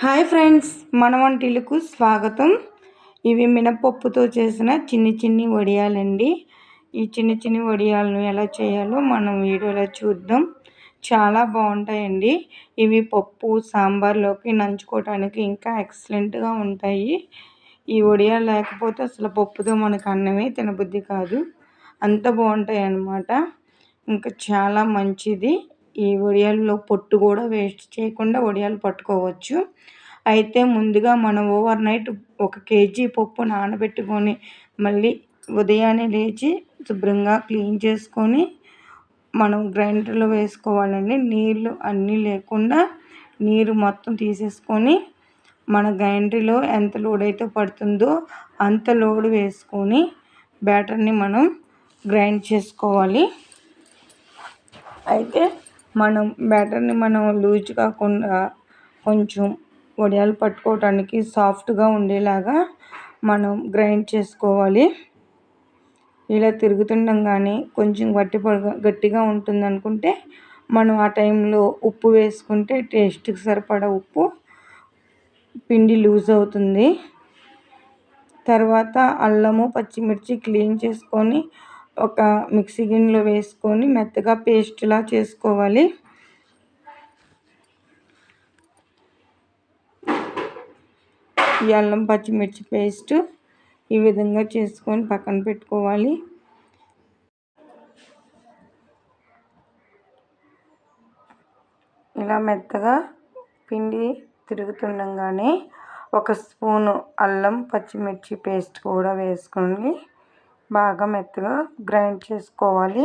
Hi friends మన వంటిలకు స్వాగతం. ఇవి మినపప్పుతో చేసిన చిన్ని చిన్ని వడియాలండి. ఈ చిన్ని చిన్ని వడియాలను ఎలా చేయాలో మనం వీడియోలో చూద్దాం. చాలా బాగుంటాయండి. ఇవి పప్పు సాంబార్లోకి నంచుకోవడానికి ఇంకా ఎక్సలెంట్గా ఉంటాయి. ఈ వడియాలు లేకపోతే అసలు పప్పుతో మనకు అన్నమే తినబుద్ధి కాదు. అంత బాగుంటాయి అన్నమాట ఇంకా చాలా మంచిది. ఈ వడియాల్లో పొట్టు కూడా వేస్ట్ చేయకుండా వడియాలు పట్టుకోవచ్చు. అయితే ముందుగా మనం ఓవర్ నైట్ ఒక కేజీ పప్పు నానబెట్టుకొని మళ్ళీ ఉదయాన్నే లేచి శుభ్రంగా క్లీన్ చేసుకొని మనం గ్రైండర్లో వేసుకోవాలండి. నీళ్ళు అన్నీ లేకుండా నీరు మొత్తం తీసేసుకొని మన గ్రైండర్లో ఎంత లోడ్ అయితే పడుతుందో అంత లోడ్ వేసుకొని బ్యాటర్ని మనం గ్రైండ్ చేసుకోవాలి. అయితే మనం బ్యాటర్ని మనం లూజ్ కాకుండా కొంచెం వడియాలు పట్టుకోవటానికి సాఫ్ట్గా ఉండేలాగా మనం గ్రైండ్ చేసుకోవాలి. ఇలా తిరుగుతుండగానే కొంచెం గట్టి గట్టిగా ఉంటుంది అనుకుంటే మనం ఆ టైంలో ఉప్పు వేసుకుంటే టేస్ట్కి సరిపడా ఉప్పు పిండి లూజ్ అవుతుంది. తర్వాత అల్లము పచ్చిమిర్చి క్లీన్ చేసుకొని ఒక మిక్సీ గిన్నెలో వేసుకొని మెత్తగా పేస్ట్లా చేసుకోవాలి. ఈ అల్లం పచ్చిమిర్చి పేస్ట్ ఈ విధంగా చేసుకొని పక్కన పెట్టుకోవాలి. ఇలా మెత్తగా పిండి తిరుగుతుండగానే ఒక స్పూను అల్లం పచ్చిమిర్చి పేస్ట్ కూడా వేసుకొని బాగా మెత్తగా గ్రైండ్ చేసుకోవాలి.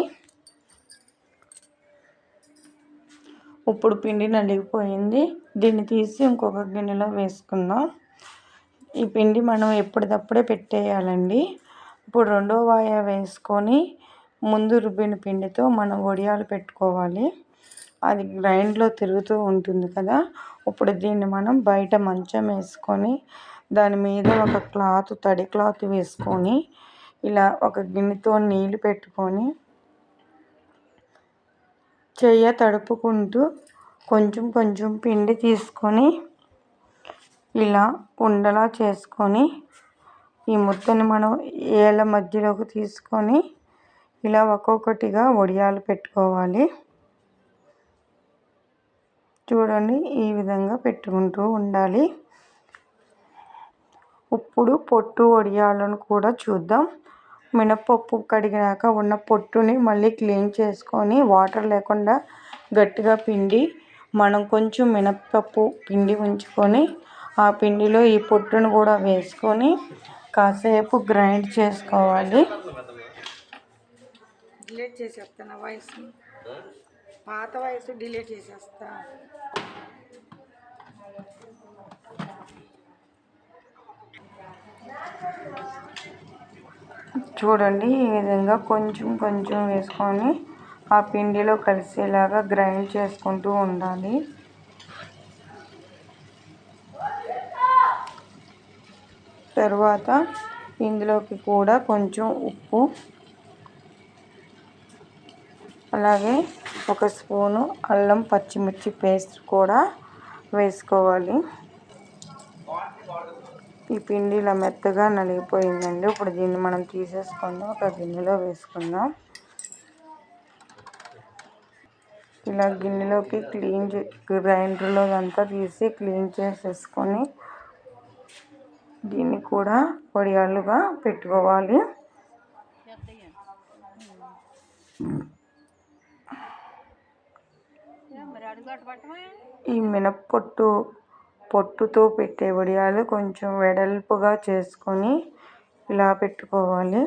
ఇప్పుడు పిండి నలిగిపోయింది. దీన్ని తీసి ఇంకొక గిన్నెలో వేసుకుందాం. ఈ పిండి మనం ఎప్పటిదప్పుడే పెట్టేయాలండి. ఇప్పుడు రెండో వాయ వేసుకొని ముందు రుబ్బిన పిండితో మనం వడియాలు పెట్టుకోవాలి. అది గ్రైండ్లో తిరుగుతూ ఉంటుంది కదా. ఇప్పుడు దీన్ని మనం బయట మంచం వేసుకొని దాని మీద ఒక క్లాత్ తడి క్లాత్ వేసుకొని ఇలా ఒక గిన్నెతో నీళ్ళు పెట్టుకొని చెయ్య తడుపుకుంటూ కొంచెం కొంచెం పిండి తీసుకొని ఇలా ఉండలా చేసుకొని ఈ ముద్దని మనం ఏళ్ళ మధ్యలోకి తీసుకొని ఇలా ఒక్కొక్కటిగా వడియాలు పెట్టుకోవాలి. చూడండి ఈ విధంగా పెట్టుకుంటూ ఉండాలి. ఇప్పుడు పొట్టు వడియాలను కూడా చూద్దాం. మినపప్పు కడిగినాక ఉన్న పొట్టుని మళ్ళీ క్లీన్ చేసుకొని వాటర్ లేకుండా గట్టిగా పిండి మనం కొంచెం మినప్పప్పు పిండి ఉంచుకొని ఆ పిండిలో ఈ పొట్టును కూడా వేసుకొని కాసేపు గ్రైండ్ చేసుకోవాలి. డిలీట్ చేసేస్తాను వాయిస్. పాత వయసు డిలీట్ చేసేస్తా. చూడండి ఈ విధంగా కొంచెం కొంచెం వేసుకొని ఆ పిండిలో కలిసేలాగా గ్రైండ్ చేసుకుంటూ ఉండాలి. తర్వాత ఇందులోకి కూడా కొంచెం ఉప్పు అలాగే ఒక స్పూను అల్లం పచ్చిమిర్చి పేస్ట్ కూడా వేసుకోవాలి. ఈ పిండి ఇలా మెత్తగా నలిగిపోయిందండి. ఇప్పుడు దీన్ని మనం తీసేసుకుందాం. ఒక గిన్నెలో వేసుకుందాం. ఇలా గిన్నెలోకి క్లీన్ చే గ్రైండర్లో అంతా తీసి క్లీన్ చేసేసుకొని దీన్ని కూడా వడియాలుగా పెట్టుకోవాలి. ఈ మినప్పొట్టు పొట్టుతో పెట్టే వడియాలు కొంచెం వెడల్పుగా చేసుకొని ఇలా పెట్టుకోవాలి.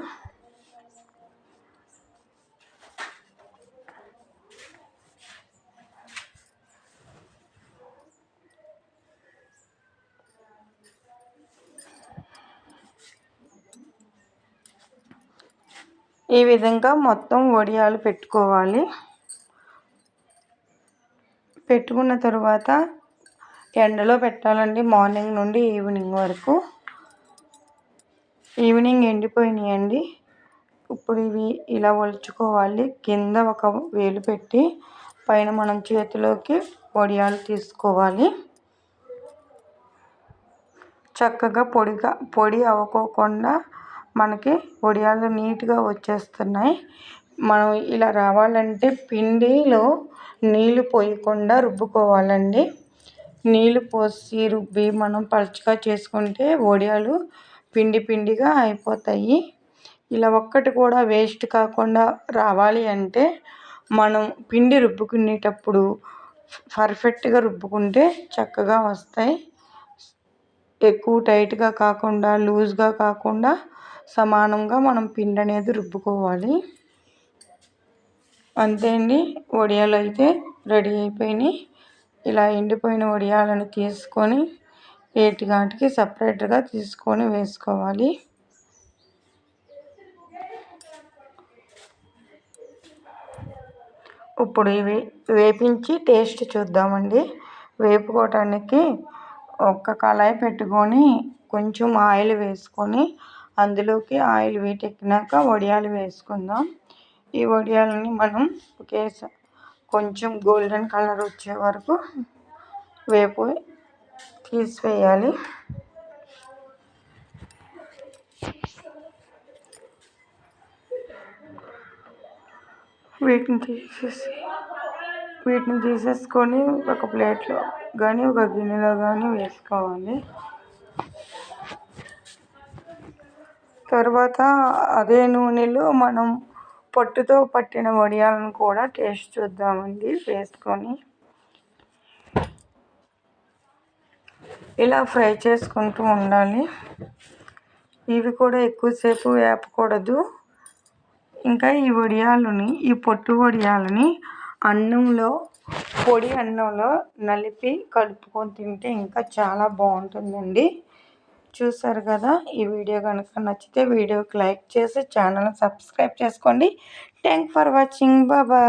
ఈ విధంగా మొత్తం వడియాలు పెట్టుకోవాలి. పెట్టుకున్న తర్వాత ఎండలో పెట్టాలండి మార్నింగ్ నుండి ఈవినింగ్ వరకు. ఈవినింగ్ ఎండిపోయినాయండి. ఇప్పుడు ఇవి ఇలా ఒలుచుకోవాలి. కింద ఒక వేలు పెట్టి పైన మనం చేతిలోకి పొడియాలు తీసుకోవాలి. చక్కగా పొడిగా పొడి అవ్వకోకుండా మనకి వడియాలు నీట్గా వచ్చేస్తున్నాయి. మనం ఇలా రావాలంటే పిండిలో నీళ్ళు పోయకుండా రుబ్బుకోవాలండి. నీళ్ళు పోసి రుబ్బి మనం పలుచగా చేసుకుంటే వడియాలు పిండి పిండిగా అయిపోతాయి. ఇలా ఒక్కటి కూడా వేస్ట్ కాకుండా రావాలి అంటే మనం పిండి రుబ్బుకునేటప్పుడు పర్ఫెక్ట్గా రుబ్బుకుంటే చక్కగా వస్తాయి. ఎక్కువ టైట్గా కాకుండా లూజ్గా కాకుండా సమానంగా మనం పిండి అనేది రుబ్బుకోవాలి. అంతే అండి. వడియాలు అయితే రెడీ అయిపోయినాయి. ఇలా ఎండిపోయిన వడియాలను తీసుకొని వేటిగాటికి సపరేట్గా తీసుకొని వేసుకోవాలి. ఇప్పుడు ఇవి వేపించి టేస్ట్ చూద్దామండి. వేపుకోవటానికి ఒక్క కళాయి పెట్టుకొని కొంచెం ఆయిల్ వేసుకొని అందులోకి ఆయిల్ వీటెక్కినాక వడియాలు వేసుకుందాం. ఈ వడియాలని మనం ఒకేసారి కొంచెం గోల్డెన్ కలర్ వచ్చే వరకు వేపు తీసివేయాలి. వీటిని తీసేసి వీటిని తీసేసుకొని ఒక ప్లేట్లో కానీ ఒక గిన్నెలో కానీ వేసుకోవాలి. తర్వాత అదే నూనెలో మనం పొట్టుతో పట్టిన వడియాలను కూడా టేస్ట్ చూద్దామండి వేసుకొని. ఇలా ఫ్రై చేసుకుంటూ ఉండాలి. ఇవి కూడా ఎక్కువసేపు వేపకూడదు. ఇంకా ఈ వడియాలని ఈ పొట్టు వడియాలని అన్నంలో పొడి అన్నంలో నలిపి కలుపుకొని తింటే ఇంకా చాలా బాగుంటుందండి. చూసారు కదా ఈ వీడియో కనుక నచ్చితే వీడియోకి లైక్ చేసి ఛానల్ని సబ్స్క్రైబ్ చేసుకోండి. Thank for watching. బాబా